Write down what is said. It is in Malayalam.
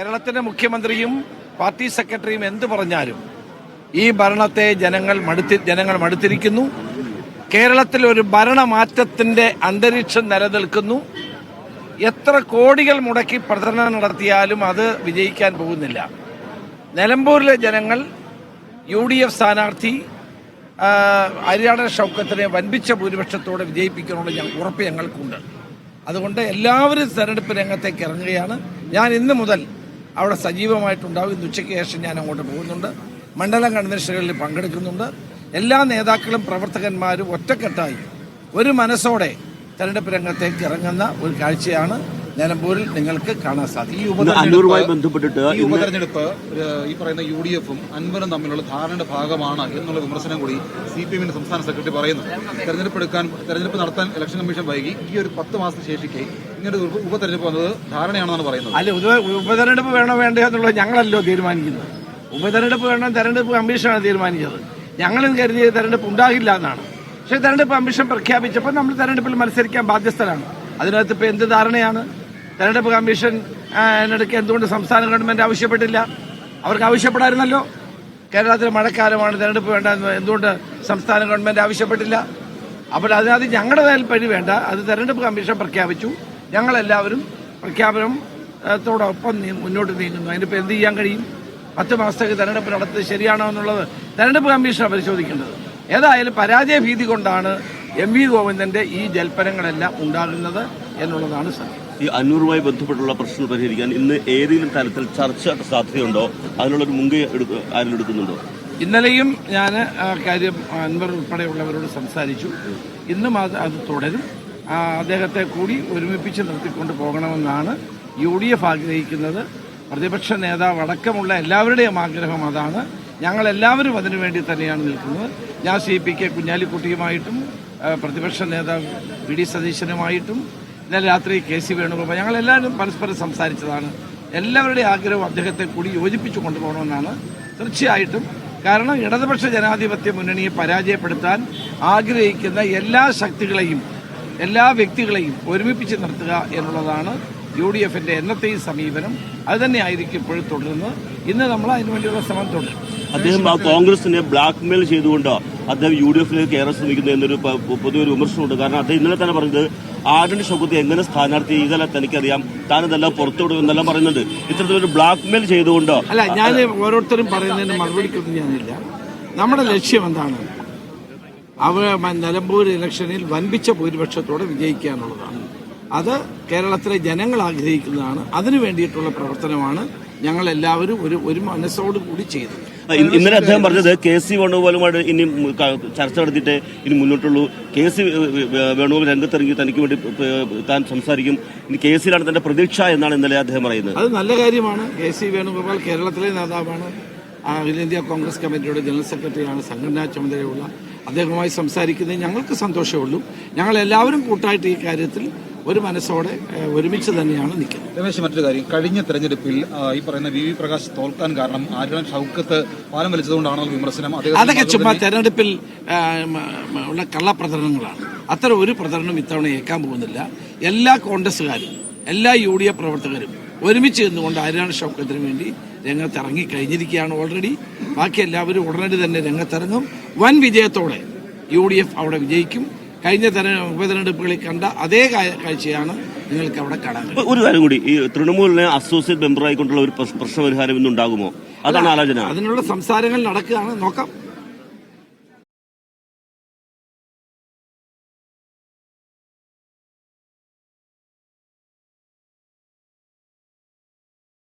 കേരളത്തിന്റെ മുഖ്യമന്ത്രിയും പാർട്ടി സെക്രട്ടറിയും എന്തു പറഞ്ഞാലും ഈ ഭരണത്തെ ജനങ്ങൾ മടുത്തി ജനങ്ങൾ മടുത്തിരിക്കുന്നു. കേരളത്തിൽ ഒരു ഭരണമാറ്റത്തിന്റെ അന്തരീക്ഷം നിലനിൽക്കുന്നു. എത്ര കോടികൾ മുടക്കി പ്രചരണം നടത്തിയാലും അത് വിജയിക്കാൻ പോകുന്നില്ല. നിലമ്പൂരിലെ ജനങ്ങൾ യു ഡി എഫ് സ്ഥാനാർത്ഥി ഹരിയാണ ഷൗക്കത്തിനെ വൻപിച്ച ഭൂരിപക്ഷത്തോടെ വിജയിപ്പിക്കാനുള്ള ഞങ്ങൾ ഉറപ്പ് ഞങ്ങൾക്കുണ്ട്. അതുകൊണ്ട് എല്ലാവരും തെരഞ്ഞെടുപ്പ് രംഗത്തേക്ക് ഇറങ്ങുകയാണ്. ഞാൻ ഇന്ന് മുതൽ അവിടെ സജീവമായിട്ടുണ്ടാവും. ഇന്ന് ഉച്ചയ്ക്ക് ശേഷം ഞാൻ അങ്ങോട്ട് പോകുന്നുണ്ട്. മണ്ഡലം കൺവെൻഷനുകളിൽ പങ്കെടുക്കുന്നുണ്ട്. എല്ലാ നേതാക്കളും പ്രവർത്തകന്മാരും ഒറ്റക്കെട്ടായി ഒരു മനസ്സോടെ തെരഞ്ഞെടുപ്പ് രംഗത്തേക്ക് ഇറങ്ങുന്ന ഒരു കാഴ്ചയാണ് നിലമ്പൂരിൽ നിങ്ങൾക്ക് കാണാൻ സാധിക്കും. ഈ ബന്ധപ്പെട്ടിട്ട് ഉപതെരഞ്ഞെടുപ്പ് ഒരു ഈ പറയുന്ന യു ഡി എഫും അൻവറും തമ്മിലുള്ള ധാരണയുടെ ഭാഗമാണ് എന്നുള്ള വിമർശനം കൂടി സി പി എമ്മിന്റെ സംസ്ഥാന സെക്രട്ടറി പറയുന്നു. തെരഞ്ഞെടുപ്പ് എടുക്കാൻ തെരഞ്ഞെടുപ്പ് നടത്താൻ ഇലക്ഷൻ കമ്മീഷൻ വൈകി. ഈ ഒരു പത്ത് മാസത്തിന് ശേഷിക്കെ ഇങ്ങനെ ഒരു ഉപ- ഉപതെരഞ്ഞെടുപ്പ് വന്നത് ധാരണയാണെന്നാണ് പറയുന്നത്. അല്ല ഉപ- ഉപതെരഞ്ഞെടുപ്പ് വേണോ വേണ്ടയോ എന്നുള്ളത് ഞങ്ങളല്ലോ തീരുമാനിക്കുന്നത്. ഉപതെരഞ്ഞെടുപ്പ് വേണം തെരഞ്ഞെടുപ്പ് കമ്മീഷനാണ് തീരുമാനിച്ചത്. ഞങ്ങളും കരുതിയ തെരഞ്ഞെടുപ്പ് ഉണ്ടാകില്ല എന്നാണ്. പക്ഷേ തെരഞ്ഞെടുപ്പ് കമ്മീഷൻ പ്രഖ്യാപിച്ചപ്പോൾ നമ്മൾ തെരഞ്ഞെടുപ്പിൽ മത്സരിക്കാൻ ബാധ്യസ്ഥരാണ്. അതിനകത്ത് ഇപ്പോൾ എന്ത് ധാരണയാണ്? തെരഞ്ഞെടുപ്പ് കമ്മീഷൻ എടുക്കുക എന്തുകൊണ്ട് സംസ്ഥാന ഗവൺമെന്റ് ആവശ്യപ്പെട്ടില്ല? അവർക്ക് ആവശ്യപ്പെടായിരുന്നല്ലോ. കേരളത്തിൽ മഴക്കാലമാണ് തെരഞ്ഞെടുപ്പ് വേണ്ട എന്തുകൊണ്ട് സംസ്ഥാന ഗവൺമെന്റ് ആവശ്യപ്പെട്ടില്ല? അപ്പോൾ അതിനകത്ത് ഞങ്ങളുടെ മേൽപ്പഴി വേണ്ട. അത് തെരഞ്ഞെടുപ്പ് കമ്മീഷൻ പ്രഖ്യാപിച്ചു. ഞങ്ങളെല്ലാവരും പ്രഖ്യാപനം ഏ, ത്തോടൊപ്പം നീ- മുന്നോട്ട് നീങ്ങുന്നു. അതിനിപ്പോൾ എന്ത് ചെയ്യാൻ കഴിയും? പത്ത് മാസത്തേക്ക് തെരഞ്ഞെടുപ്പ് നടത്തുന്നത് ശരിയാണോ എന്നുള്ളത് തെരഞ്ഞെടുപ്പ് കമ്മീഷനാണ് പരിശോധിക്കേണ്ടത്. ഏതായാലും പരാജയ ഭീതി കൊണ്ടാണ് എം വി ഗോവിന്ദന്റെ ഈ ജൽപ്പനങ്ങളെല്ലാം ഉണ്ടാകുന്നത് എന്നുള്ളതാണ് സത്യം ഈ അന്നൂറുമായി ബന്ധപ്പെട്ടുള്ള പ്രശ്നം പരിഹരിക്കാൻ ഇന്ന് ഏതെങ്കിലും തരത്തിൽ ചർച്ച സാധ്യതയുണ്ടോ? അതിനുള്ളൊരു മുൻകൈ ആരും എടുക്കുന്നുണ്ടോ? ഇന്നലെയും ഞാൻ ആ കാര്യം അൻവർ ഉൾപ്പെടെയുള്ളവരോട് സംസാരിച്ചു. ഇന്നും അത് അത് തുടരും. അദ്ദേഹത്തെ കൂടി ഒരുമിപ്പിച്ച് നിർത്തിക്കൊണ്ട് പോകണമെന്നാണ് യു ഡി എഫ് ആഗ്രഹിക്കുന്നത്. പ്രതിപക്ഷ നേതാവ് അടക്കമുള്ള എല്ലാവരുടെയും ആഗ്രഹം അതാണ്. ഞങ്ങൾ എല്ലാവരും അതിനുവേണ്ടി തന്നെയാണ് നിൽക്കുന്നത്. ഞാൻ സി പി കെ കുഞ്ഞാലിക്കുട്ടിയുമായിട്ടും പ്രതിപക്ഷ നേതാവ് വി ഡി സതീശനുമായിട്ടും ഇന്നലെ രാത്രി കെ സി വേണുഗോപാൽ ഞങ്ങളെല്ലാവരും പരസ്പരം സംസാരിച്ചതാണ്. എല്ലാവരുടെയും ആഗ്രഹം അദ്ദേഹത്തെ കൂടി യോജിപ്പിച്ചു കൊണ്ടുപോകണമെന്നാണ് തീർച്ചയായിട്ടും. കാരണം ഇടതുപക്ഷ ജനാധിപത്യ മുന്നണിയെ പരാജയപ്പെടുത്താൻ ആഗ്രഹിക്കുന്ന എല്ലാ ശക്തികളെയും എല്ലാ വ്യക്തികളെയും ഒരുമിപ്പിച്ച് നിർത്തുക എന്നുള്ളതാണ് യു ഡി എഫിന്റെ എന്നത്തെയും സമീപനം. അത് തന്നെയായിരിക്കും ഇപ്പോഴും തുടരുന്നത്. ഇന്ന് നമ്മൾ അതിനുവേണ്ടിയുള്ള ശ്രമം തുടരും. അദ്ദേഹം കോൺഗ്രസിനെ ബ്ലാക്ക്മെയിൽ ചെയ്തുകൊണ്ട് അദ്ദേഹം യു ഡി എഫിലേക്ക് കയറാൻ ശ്രമിക്കുന്നു എന്നൊരു പൊതുവൊരു പൊതുവെ ഒരു വിമർശനമുണ്ട്. കാരണം അദ്ദേഹം ഇന്നലെ തന്നെ പറഞ്ഞത് ആരുടെ ഷൗക്കത്ത് എങ്ങനെ സ്ഥാനാർത്ഥി ഇതല്ല തനിക്കറിയാം താനിതെല്ലാം പുറത്തുവിടും എന്നെല്ലാം പറയുന്നുണ്ട്. ഇത്തരത്തിലൊരു ബ്ലാക്ക് മെയിൽ ചെയ്തുകൊണ്ടോ അല്ല ഞാൻ ഓരോരുത്തരും പറയുന്നതിന് മറുപടി ഞാനില്ല നമ്മുടെ ലക്ഷ്യം എന്താണ്? അവ നിലമ്പൂർ ഇലക്ഷനിൽ വൻപിച്ച ഭൂരിപക്ഷത്തോടെ വിജയിക്കുക എന്നുള്ളതാണ്. അത് കേരളത്തിലെ ജനങ്ങൾ ആഗ്രഹിക്കുന്നതാണ്. അതിനു വേണ്ടിയിട്ടുള്ള പ്രവർത്തനമാണ് ഞങ്ങൾ എല്ലാവരും ഒരു ഒരു മനസ്സോടുകൂടി ചെയ്തത്. ഇന്നലെ അദ്ദേഹം പറഞ്ഞത് കെ സി വേണുഗോപാലുമായിട്ട് ഇനി ചർച്ച നടത്തിയിട്ട് ഇനി മുന്നോട്ടുള്ളൂ. കെ സി വേണുഗോപാൽ രംഗത്തിറങ്ങി തനിക്ക് വേണ്ടി താൻ സംസാരിക്കും. ഇനി കെ സിയിലാണ് തന്റെ പ്രതീക്ഷ എന്നാണ് ഇന്നലെ അദ്ദേഹം പറയുന്നത്. അത് നല്ല കാര്യമാണ്. കെ സി വേണുഗോപാൽ കേരളത്തിലെ നേതാവാണ്. അഖിലേന്ത്യാ കോൺഗ്രസ് കമ്മിറ്റിയുടെ ജനറൽ സെക്രട്ടറിയാണ് സംഘടനാ ചുമതലയുള്ള. അദ്ദേഹവുമായി സംസാരിക്കുന്നത് ഞങ്ങൾക്ക് സന്തോഷമുള്ളൂ ഞങ്ങൾ എല്ലാവരും കൂട്ടായിട്ട് ഈ കാര്യത്തിൽ ഒരു മനസ്സോടെ ഒരുമിച്ച് തന്നെയാണ് നിൽക്കുന്നത്. രമേശ് മറ്റൊരു കാര്യം. കഴിഞ്ഞ തെരഞ്ഞെടുപ്പിൽ ഈ പറയുന്ന വി വി പ്രകാശ് തോൽക്കാൻ കാരണം ആര്യൻ ഷൗക്കത്ത് പാലം വലിച്ചതുകൊണ്ടാണോ വിമർശനം. അതൊക്കെ ചുമ്മാ തെരഞ്ഞെടുപ്പിൽ ഉള്ള കള്ളപ്രചരണങ്ങളാണ്. അത്തരം ഒരു പ്രചരണം ഇത്തവണ ഏൽക്കാൻ പോകുന്നില്ല. എല്ലാ കോൺഗ്രസ്സുകാരും എല്ലാ യു ഡി എഫ് പ്രവർത്തകരും ഒരുമിച്ച് നിന്നുകൊണ്ട് ആര്യാണ് ഷൗക്കത്തിന് വേണ്ടി രംഗത്തിറങ്ങി കഴിഞ്ഞിരിക്കുകയാണ് ഓൾറെഡി ബാക്കി എല്ലാവരും ഉടനടി തന്നെ രംഗത്തിറങ്ങും. വൻ വിജയത്തോടെ യു ഡി എഫ് അവിടെ വിജയിക്കും. കഴിഞ്ഞ തെര ഉപതെരഞ്ഞെടുപ്പുകളിൽ കണ്ട അതേ കാഴ്ചയാണ് നിങ്ങൾക്ക് അവിടെ കാണാൻ ഒരു കാര്യം കൂടി ഈ തൃണമൂലിനെ അസോസിയേറ്റ് മെമ്പറായിക്കൊണ്ടുള്ള ഒരു പ്രശ്നപരിഹാരം ഇന്നുണ്ടാകുമോ? അതാണ് ആലോചന. അതിനുള്ള സംസാരങ്ങൾ നടക്കുകയാണ്. നോക്കാം.